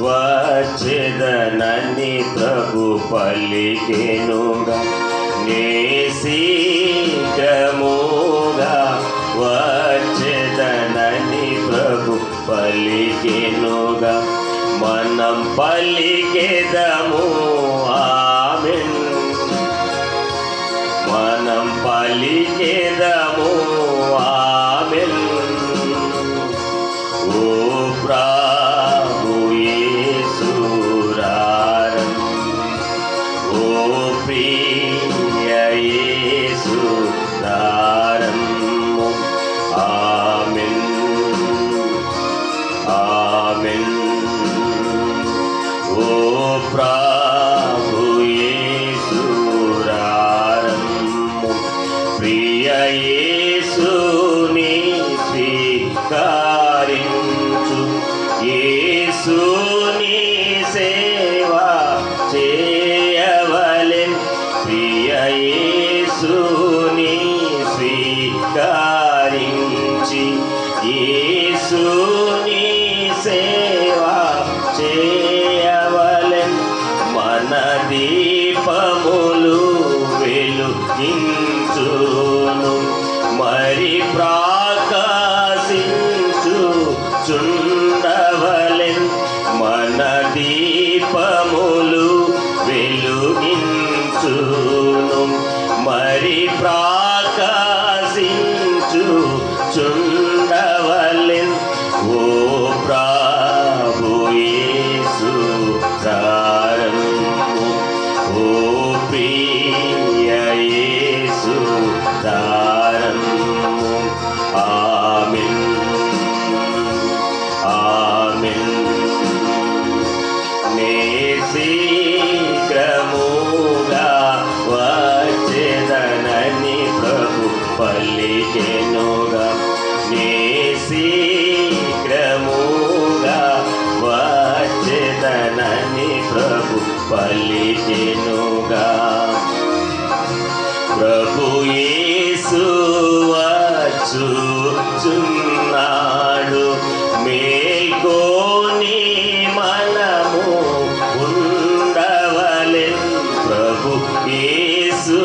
వచ్చేదనని ప్రభు పలికెనుగా నేసీకముగా వచ్చేదనని ప్రభు పలికెనుగా మనం పలికెదము ఆమెన్. మనం పలికెదము యేసుని సేవ చేయవలెన్ మన దీపములు వెలుగించును. మరి ప్రా శీఘ్రముగా వచ్చేదనని ప్రభు పలికెనుగా ప్రభు యేసు వచ్చు చున్నాడు మేల్కోని మనము ఉండవలెన్ ప్రభు యేసు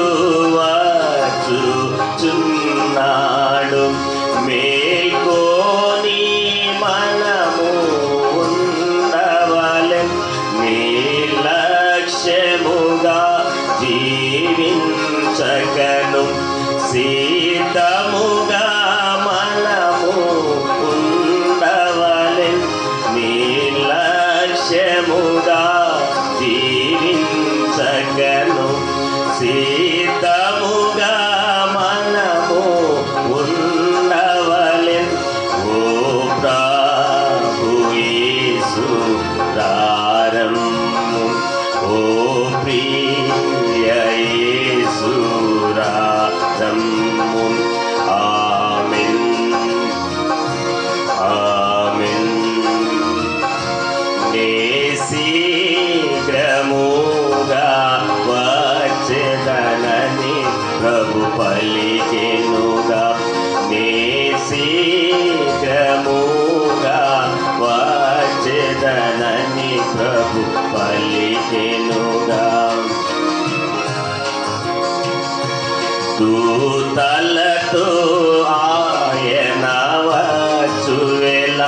నీలక్ష్యముగా జీవించగను. సీ ప్రభు పలికెనుగా నే శీఘ్రముగా వచ్చేదనని ప్రభు పలికెనుగా దూతలతో ఆయన వచ్చువేళ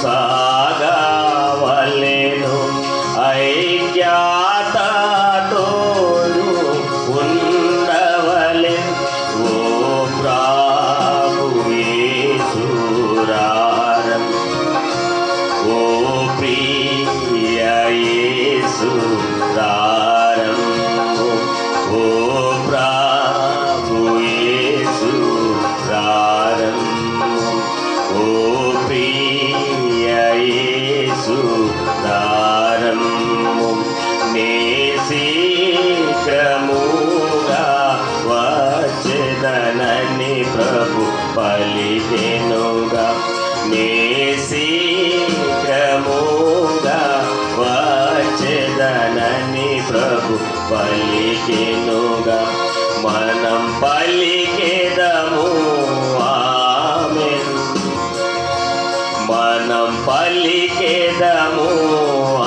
さあ పలిదెనుగా నే శీఘ్రముగా వచ్చదనని ప్రభు పలికెనుగా మనం పలికెదము ఆమెను. మనం పలికెదము ఆ